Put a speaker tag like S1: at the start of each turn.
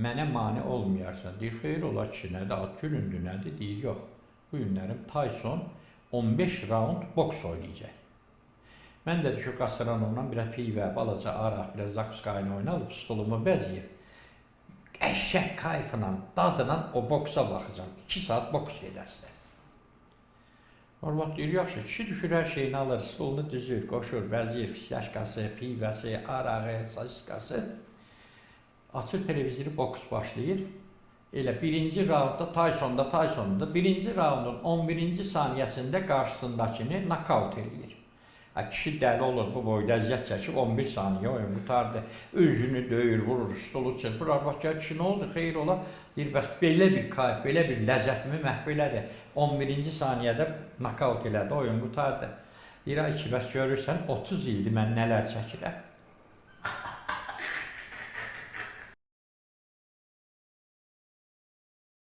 S1: Mənə mane olmayarsan. Deyir, xeyr ola kişi, nədir? Ad günündür, nədir? Deyir, yox. Bu günlərim Tyson 15 raund boks oynayacaq. Mən də düşüb Qastaronovdan biraz pivə, balaca araq, biraz zakskayını oynayıb, stolumu bəzəyib. Əşək kayfla, dadla o boksa baxacam. 2 saat boks gedəsən. Arvad deyir, yaxşı, kişi düşür hər şeyini alır, stolunu düzür, qoşur, bəzəyir, fişləşkası, pivəsi, arağı, sasiskası. Açır televizoru, boks başlayır. Elə birinci raundda Tysonda, Tysonda birinci raundun 11-ci saniyəsində qarşısındakini nokaut eləyir. Ha, kişi dəli olur bu boyda əziyyət çəkib 11 saniyə oyun qutardı. Özünü döyür, vurur, stolu çırpır. Arvad gəl kişi nə oldu? Xeyr ola. Deyir bəs belə bir kayf, belə bir ləzzətimi məhv elədi. 11-ci saniyədə nokaut elədi, oyun qutardı. Deyir ay ki, bəs görürsən 30 ildir mən nələr çəkirəm.